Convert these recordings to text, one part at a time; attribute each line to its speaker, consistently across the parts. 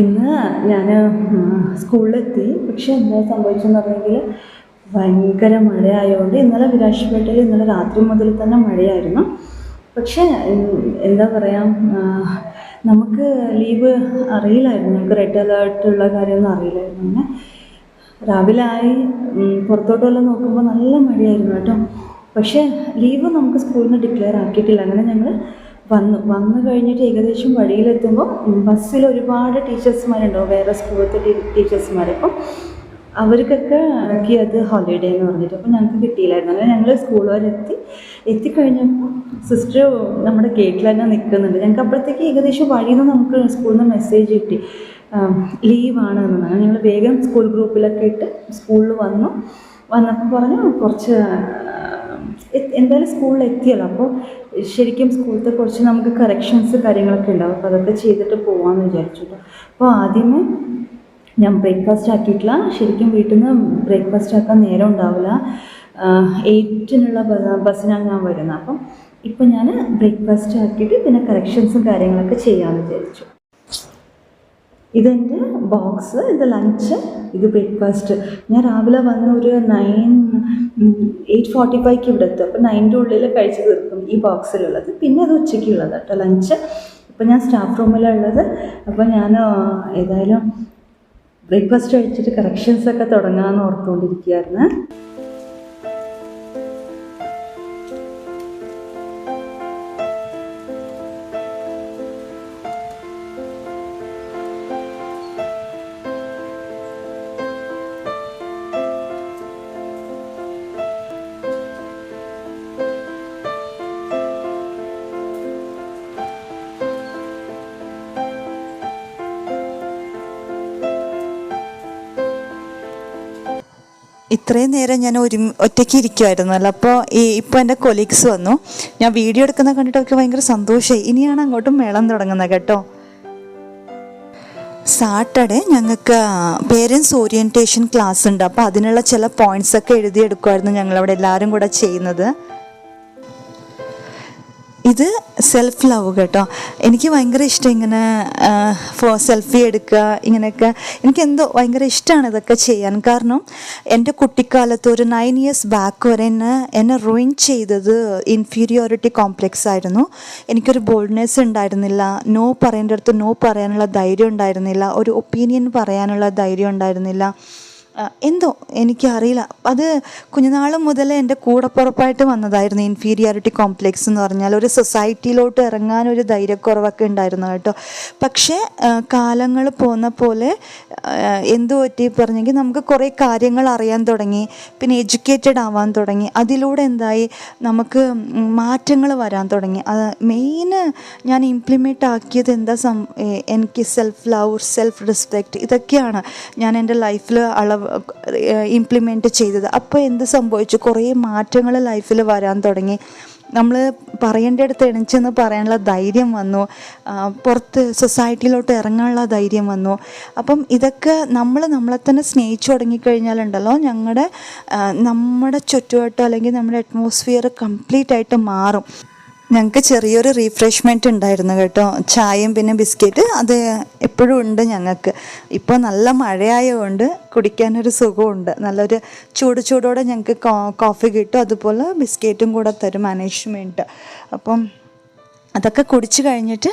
Speaker 1: ഇന്ന് ഞാൻ സ്കൂളിലെത്തി. പക്ഷെ എന്താ സംഭവിച്ചെന്ന് പറഞ്ഞെങ്കിൽ ഭയങ്കര മഴയായതുകൊണ്ട് ഇന്നലെ വിരാശപേട്ടയിൽ ഇന്നലെ രാത്രി മുതൽ തന്നെ മഴയായിരുന്നു. പക്ഷേ എന്താ പറയുക നമുക്ക് ലീവ് അറിയില്ലായിരുന്നു. നമുക്ക് റെഡ് അലേർട്ടുള്ള കാര്യമൊന്നും അറിയില്ലായിരുന്നു. അങ്ങനെ രാവിലെ ആയി പുറത്തോട്ടെല്ലാം നോക്കുമ്പോൾ നല്ല മഴയായിരുന്നു കേട്ടോ. പക്ഷേ ലീവ് നമുക്ക് സ്കൂളിൽ നിന്ന് ഡിക്ലെയർ ആക്കിയിട്ടില്ല. അങ്ങനെ ഞങ്ങൾ വന്നു. വന്നു കഴിഞ്ഞിട്ട് ഏകദേശം വഴിയിലെത്തുമ്പോൾ ബസ്സിൽ ഒരുപാട് ടീച്ചേഴ്സ്മാരുണ്ടാവും. വേറെ സ്കൂളിലത്തെ ടീച്ചേഴ്സ്മാർ അപ്പം അവർക്കൊക്കെ എനിക്ക് അത് ഹോളിഡേ എന്ന് പറഞ്ഞിട്ട് അപ്പം ഞങ്ങൾക്ക് കിട്ടിയില്ലായിരുന്നു. അങ്ങനെ ഞങ്ങൾ സ്കൂൾ എത്തി. എത്തിക്കഴിഞ്ഞപ്പോൾ സിസ്റ്റർ നമ്മുടെ ഗേറ്റിൽ തന്നെ നിൽക്കുന്നുണ്ട്. ഞങ്ങൾക്ക് അപ്പോഴത്തേക്ക് ഏകദേശം വഴിയിൽ നിന്ന് നമുക്ക് സ്കൂളിൽ നിന്ന് മെസ്സേജ് കിട്ടി. ലീവാണ് എന്ന് അങ്ങനെ ഞങ്ങൾ വേഗം സ്കൂൾ ഗ്രൂപ്പിലൊക്കെ ഇട്ട് സ്കൂളിൽ വന്നു. വന്നപ്പോൾ പറഞ്ഞു കുറച്ച് എന്തായാലും സ്കൂളിൽ എത്തിയല്ലോ. അപ്പോൾ ശരിക്കും സ്കൂളിലത്തെ കുറച്ച് നമുക്ക് കറക്ഷൻസ് കാര്യങ്ങളൊക്കെ ഉണ്ടാവും. അപ്പോൾ അതൊക്കെ ചെയ്തിട്ട് പോകാമെന്ന് വിചാരിച്ചു അപ്പോൾ ആദ്യമേ ഞാൻ ബ്രേക്ക്ഫാസ്റ്റ് ആക്കിയിട്ടില്ല. ശരിക്കും വീട്ടിൽ നിന്ന് ബ്രേക്ക്ഫാസ്റ്റ് ആക്കാൻ നേരം ഉണ്ടാവില്ല. എയ്റ്റിനുള്ള ബസ്സിനാണ് ഞാൻ വരുന്നത്. അപ്പം ഇപ്പം ഞാൻ ബ്രേക്ക്ഫാസ്റ്റ് ആക്കിയിട്ട് പിന്നെ കറക്ഷൻസും കാര്യങ്ങളൊക്കെ ചെയ്യാമെന്ന് വിചാരിച്ചു. ഇതെന്റെ ബോക്സ് ഇത് ലഞ്ച് ഇത് ബ്രേക്ക്ഫാസ്റ്റ് ഞാൻ രാവിലെ വന്ന ഒരു നയൻ എയ്റ്റ് ഫോർട്ടി ഫൈവ്ക്ക് ഇവിടെ എത്തും അപ്പോൾ നയന്റെ ഉള്ളിൽ കഴിച്ച് തീർക്കും ഈ ബോക്സിലുള്ളത് പിന്നെ അത് ഉച്ചയ്ക്കുള്ളത് കേട്ടോ ലഞ്ച് ഇപ്പം ഞാൻ സ്റ്റാഫ് റൂമിലുള്ളത് അപ്പോൾ ഞാൻ ഏതായാലും ബ്രേക്ക്ഫാസ്റ്റ് കഴിച്ചിട്ട് കറക്ഷൻസൊക്കെ തുടങ്ങാമെന്ന് ഓർത്തുകൊണ്ടിരിക്കുകയായിരുന്നു
Speaker 2: ഇത്രയും നേരം ഞാൻ ഒരു ഒറ്റയ്ക്ക് ഇരിക്കുമായിരുന്നല്ലോ അപ്പോൾ ഈ ഇപ്പോൾ എന്റെ കൊലീഗ്സ് വന്നു. ഞാൻ വീഡിയോ എടുക്കുന്ന കണ്ടിട്ട് അവർക്ക് ഭയങ്കര സന്തോഷമായി ഇനിയാണ് അങ്ങോട്ടും മേളം തുടങ്ങുന്നത് കേട്ടോ. സാറ്റർഡേ ഞങ്ങൾക്ക് പേരൻസ് ഓറിയന്റേഷൻ ക്ലാസ് ഉണ്ട്. അപ്പോൾ അതിനുള്ള ചില പോയിന്റ്സ് ഒക്കെ എഴുതിയെടുക്കുമായിരുന്നു ഞങ്ങളവിടെ എല്ലാവരും കൂടെ ചെയ്യുന്നത്. ഇത് സെൽഫ് ലവ് കേട്ടോ. എനിക്ക് ഭയങ്കര ഇഷ്ടം ഇങ്ങനെ ഫോ സെൽഫി എടുക്കുക ഇങ്ങനെയൊക്കെ. എനിക്ക് എന്തോ ഭയങ്കര ഇഷ്ടമാണ് ഇതൊക്കെ ചെയ്യാൻ. കാരണം എന്റെ കുട്ടിക്കാലത്ത് ഒരു നയൻ ഇയേഴ്സ് ബാക്ക് വരെ എന്നെ എന്നെ റൂയിൻ ചെയ്തത് ഇൻഫീരിയോറിറ്റി കോംപ്ലെക്സ് ആയിരുന്നു. എനിക്കൊരു ബോൾഡ്നെസ് ഉണ്ടായിരുന്നില്ല. നോ പറയേണ്ട അടുത്ത് നോ പറയാനുള്ള ധൈര്യം ഉണ്ടായിരുന്നില്ല. ഒരു ഒപ്പീനിയൻ പറയാനുള്ള ധൈര്യം ഉണ്ടായിരുന്നില്ല. എന്തോ? എനിക്കറിയില്ല. അത് കുഞ്ഞുനാൾ മുതലേ എന്റെ കൂടപ്പുറപ്പായിട്ട് വന്നതായിരുന്നു ഇൻഫീരിയോറിറ്റി കോംപ്ലെക്സ് എന്ന് പറഞ്ഞാൽ. ഒരു സൊസൈറ്റിയിലോട്ട് ഇറങ്ങാൻ ഒരു ധൈര്യക്കുറവൊക്കെ ഉണ്ടായിരുന്നു കേട്ടോ. പക്ഷേ കാലങ്ങൾ പോകുന്ന പോലെ എന്ത് പറ്റി പറഞ്ഞെങ്കിൽ നമുക്ക് കുറേ കാര്യങ്ങൾ അറിയാൻ തുടങ്ങി. പിന്നെ എഡ്യൂക്കേറ്റഡ് ആവാൻ തുടങ്ങി. അതിലൂടെ എന്തായി? നമുക്ക് മാറ്റങ്ങൾ വരാൻ തുടങ്ങി. അത് മെയിന് ഞാൻ ഇംപ്ലിമെന്റ് ആക്കിയത് എന്താ സം എനിക്ക് സെൽഫ് ലവ് സെൽഫ് റെസ്പെക്റ്റ് ഇതൊക്കെയാണ് ഞാൻ എന്റെ ലൈഫിൽ അളവ് ഇംപ്ലിമെന്റ് ചെയ്തത്. അപ്പോൾ എന്ത് സംഭവിച്ചു? കുറേ മാറ്റങ്ങൾ ലൈഫിൽ വരാൻ തുടങ്ങി. നമ്മൾ പറയേണ്ട അടുത്ത് എണിച്ചെന്ന് പറയാനുള്ള ധൈര്യം വന്നു. പുറത്ത് സൊസൈറ്റിയിലോട്ട് ഇറങ്ങാനുള്ള ധൈര്യം വന്നു. അപ്പം ഇതൊക്കെ നമ്മൾ നമ്മളെ തന്നെ സ്നേഹിച്ചു തുടങ്ങിക്കഴിഞ്ഞാലുണ്ടല്ലോ ഞങ്ങളുടെ നമ്മുടെ ചുറ്റുവട്ടം അല്ലെങ്കിൽ നമ്മുടെ അറ്റ്മോസ്ഫിയർ കംപ്ലീറ്റ് ആയിട്ട് മാറും. ഞങ്ങൾക്ക് ചെറിയൊരു റീഫ്രഷ്മെന്റ് ഉണ്ടായിരുന്നു കേട്ടോ. ചായയും പിന്നെ ബിസ്ക്കറ്റ് അത് എപ്പോഴും ഉണ്ട് ഞങ്ങൾക്ക് ഇപ്പോൾ നല്ല മഴയായതുകൊണ്ട് കുടിക്കാനൊരു സുഖമുണ്ട് നല്ലൊരു ചൂട് ചൂടോടെ ഞങ്ങൾക്ക് കോഫി കിട്ടും. അതുപോലെ ബിസ്ക്കറ്റും കൂടെ തരും മാനേജ്മെന്റ് അപ്പം അതൊക്കെ കുടിച്ചു കഴിഞ്ഞിട്ട്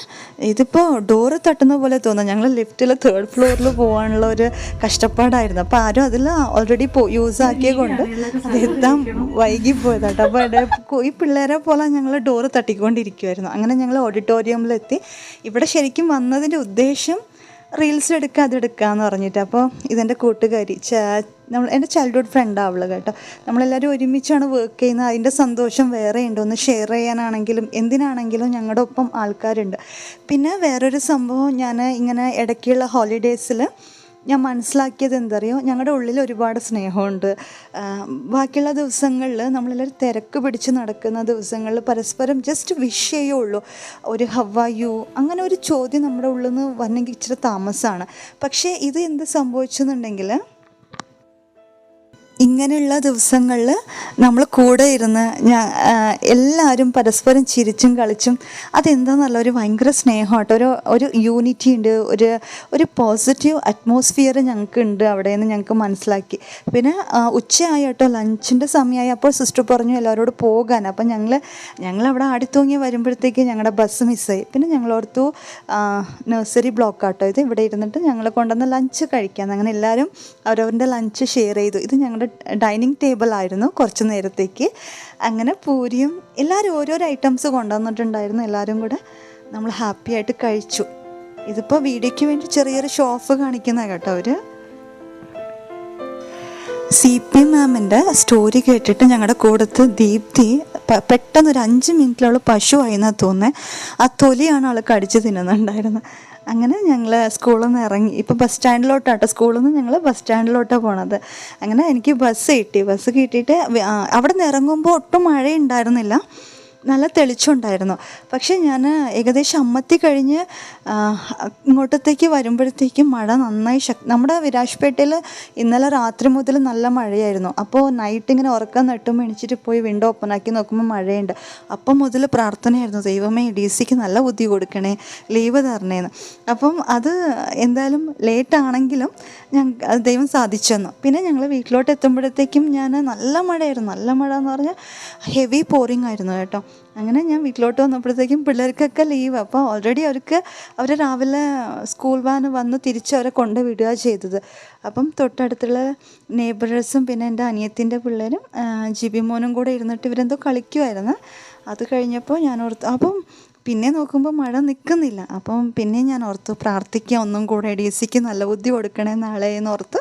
Speaker 2: ഇതിപ്പോൾ ഡോറ് തട്ടുന്ന പോലെ തോന്നുന്നു. ഞങ്ങൾ ലിഫ്റ്റിൽ തേർഡ് ഫ്ലോറിൽ പോകാനുള്ള ഒരു കഷ്ടപ്പാടായിരുന്നു. അപ്പോൾ ആരും അതിൽ ഓൾറെഡി പോ യൂസ് ആക്കിയ കൊണ്ട് അത് എത്താൻ വൈകി പോയതാട്ടോ അപ്പോൾ ഇവിടെ ഈ പിള്ളേരെ പോലെ ഞങ്ങൾ ഡോറ് തട്ടിക്കൊണ്ടിരിക്കുമായിരുന്നു അങ്ങനെ ഞങ്ങൾ ഓഡിറ്റോറിയമിലെത്തി ഇവിടെ ശരിക്കും വന്നതിന്റെ ഉദ്ദേശം റീൽസ് എടുക്കുക അതെടുക്കുക എന്ന് പറഞ്ഞിട്ട്. അപ്പോൾ ഇതെന്റെ കൂട്ടുകാരി നമ്മൾ എന്റെ ചൈൽഡ്ഹുഡ് ഫ്രണ്ട് ആവുള്ളൂ കേട്ടോ. നമ്മളെല്ലാവരും ഒരുമിച്ചാണ് വർക്ക് ചെയ്യുന്നത്. അതിന്റെ സന്തോഷം വേറെ ഉണ്ട്. ഒന്ന് ഷെയർ ചെയ്യാനാണെങ്കിലും എന്തിനാണെങ്കിലും ഞങ്ങളുടെ ഒപ്പം ആൾക്കാരുണ്ട്. പിന്നെ വേറൊരു സംഭവം ഞാൻ ഇങ്ങനെ ഇടയ്ക്കുള്ള ഹോളിഡേയ്സിൽ ഞാൻ മനസ്സിലാക്കിയത് എന്തറിയോ? ഞങ്ങളുടെ ഉള്ളിൽ ഒരുപാട് സ്നേഹമുണ്ട് ബാക്കിയുള്ള ദിവസങ്ങളിൽ നമ്മളെല്ലാവരും തിരക്ക് പിടിച്ച് നടക്കുന്ന ദിവസങ്ങളിൽ പരസ്പരം ജസ്റ്റ് വിഷ് ചെയ്യുള്ളൂ. ഒരു ഹവ യു അങ്ങനെ ഒരു ചോദ്യം നമ്മുടെ ഉള്ളിൽ നിന്ന് വന്നെങ്കിൽ ഇച്ചിരി താമസമാണ് പക്ഷേ ഇത് എന്ത് സംഭവിച്ചെന്നുണ്ടെങ്കിൽ ഇങ്ങനെയുള്ള ദിവസങ്ങളിൽ നമ്മൾ കൂടെ ഇരുന്ന് ഞാൻ എല്ലാവരും പരസ്പരം ചിരിച്ചും കളിച്ചും അതെന്താണെന്നല്ല ഒരു ഭയങ്കര സ്നേഹമായിട്ട് ഒരു ഒരു യൂണിറ്റി ഉണ്ട് ഒരു ഒരു പോസിറ്റീവ് അറ്റ്മോസ്ഫിയർ ഞങ്ങൾക്ക് ഉണ്ട് അവിടെ നിന്ന് ഞങ്ങൾക്ക് മനസ്സിലാക്കി. പിന്നെ ഉച്ചയായിട്ടോ ഉച്ചയായി ലഞ്ചിന്റെ സമയമായി അപ്പോൾ സിസ്റ്റർ പറഞ്ഞു എല്ലാവരോട് പോകാൻ. അപ്പം ഞങ്ങൾ ഞങ്ങൾ അവിടെ ആടിത്തൂങ്ങി വരുമ്പോഴത്തേക്ക് ഞങ്ങളുടെ ബസ് മിസ്സായി പിന്നെ ഞങ്ങൾ ഓർത്തു നഴ്സറി ബ്ലോക്കാട്ടോ ഇത് ഇവിടെ ഇരുന്നിട്ട് ഞങ്ങൾ കൊണ്ടുവന്ന് ലഞ്ച് കഴിക്കാൻ അങ്ങനെ എല്ലാവരും അവരവരുടെ ലഞ്ച് ഷെയർ ചെയ്തു. ഇത് ഞങ്ങളുടെ ഡൈനിങ് ടേബിൾ ആയിരുന്നു കുറച്ച് നേരത്തേക്ക്. അങ്ങനെ പൂരിയും എല്ലാവരും ഓരോരോ ഐറ്റംസ് കൊണ്ടുവന്നിട്ടുണ്ടായിരുന്നു. എല്ലാവരും കൂടെ നമ്മൾ ഹാപ്പി ആയിട്ട് കഴിച്ചു. ഇതിപ്പോൾ വീഡിയോയ്ക്ക് വേണ്ടി ചെറിയൊരു ഷോ ഓഫ് കാണിക്കുന്ന കേട്ടോ അവർ സി പി മാമിന്റെ സ്റ്റോറി കേട്ടിട്ട് ഞങ്ങളുടെ കൂടത്ത് ദീപ്തി പെട്ടെന്ന് ഒരു അഞ്ച് മിനിറ്റിലുള്ള പശു ആയിരുന്നാ തോന്നുന്നത് ആ തൊലിയാണ് ആൾ കടിച്ച് തിന്നുന്നുണ്ടായിരുന്നത് അങ്ങനെ ഞങ്ങൾ സ്കൂളിൽ നിന്ന് ഇറങ്ങി ഇപ്പോൾ ബസ് സ്റ്റാൻഡിലോട്ടാട്ടോ സ്കൂളിൽ നിന്ന് ഞങ്ങൾ ബസ് സ്റ്റാൻഡിലോട്ടാണ് പോണത്. അങ്ങനെ എനിക്ക് ബസ് കിട്ടി. ബസ് കിട്ടിയിട്ട് അവിടെ നിന്ന് ഇറങ്ങുമ്പോൾ ഒട്ടും മഴയുണ്ടായിരുന്നില്ല. നല്ല തെളിച്ചുണ്ടായിരുന്നു പക്ഷേ ഞാൻ ഏകദേശം അമ്മത്തി കഴിഞ്ഞ് ഇങ്ങോട്ടത്തേക്ക് വരുമ്പോഴത്തേക്കും മഴ നന്നായി ശക്തി നമ്മുടെ വിരാജ്പേട്ടയിൽ ഇന്നലെ രാത്രി മുതൽ നല്ല മഴയായിരുന്നു. അപ്പോൾ നൈറ്റ് ഇങ്ങനെ ഉറക്കം നട്ടും എണിച്ചിട്ട് പോയി വിൻഡോ ഓപ്പൺ ആക്കി നോക്കുമ്പോൾ മഴയുണ്ട്. അപ്പം മുതൽ പ്രാർത്ഥനയായിരുന്നു ദൈവമേ ഡി സിക്ക് നല്ല ബുദ്ധി കൊടുക്കണേ ലീവ് തരണേന്ന്. അപ്പം അത് എന്തായാലും ലേറ്റ് ആണെങ്കിലും ഞാൻ ദൈവം സാധിച്ചെന്നു. പിന്നെ ഞങ്ങൾ വീട്ടിലോട്ട് എത്തുമ്പോഴത്തേക്കും ഞാൻ നല്ല മഴയായിരുന്നു. നല്ല മഴ എന്ന് പറഞ്ഞാൽ ഹെവി പോറിങ് ആയിരുന്നു കേട്ടോ. അങ്ങനെ ഞാൻ വീട്ടിലോട്ട് വന്നപ്പോഴത്തേക്കും പിള്ളേർക്കൊക്കെ ലീവ് അപ്പോൾ ഓൾറെഡി അവർക്ക് അവർ രാവിലെ സ്കൂൾ വാൻ വന്ന് തിരിച്ച് അവരെ കൊണ്ട് വിടുക ചെയ്തത്. അപ്പം തൊട്ടടുത്തുള്ള നെയ്ബറേഴ്സും പിന്നെ എന്റെ അനിയത്തിന്റെ പിള്ളേരും ജിബി മോനും കൂടെ ഇരുന്നിട്ട് ഇവരെന്തോ കളിക്കുമായിരുന്നു അത് കഴിഞ്ഞപ്പോൾ ഞാൻ ഓർത്തു അപ്പം പിന്നെ നോക്കുമ്പോൾ മഴ നിൽക്കുന്നില്ല. അപ്പം പിന്നെ ഞാൻ ഓർത്തു പ്രാർത്ഥിക്കുക ഒന്നും കൂടെ ഡി സിക്ക് നല്ല ബുദ്ധി കൊടുക്കണേ നാളെ എന്ന് ഓർത്ത്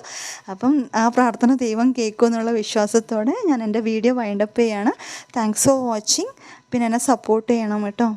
Speaker 2: അപ്പം ആ പ്രാർത്ഥന ദൈവം കേൾക്കുമെന്നുള്ള വിശ്വാസത്തോടെ ഞാൻ എന്റെ വീഡിയോ വൈൻഡപ്പ് ചെയ്യാണ്. താങ്ക്സ് ഫോർ വാച്ചിങ് പിന്നെ എന്നെ സപ്പോർട്ട് ചെയ്യണം കേട്ടോ.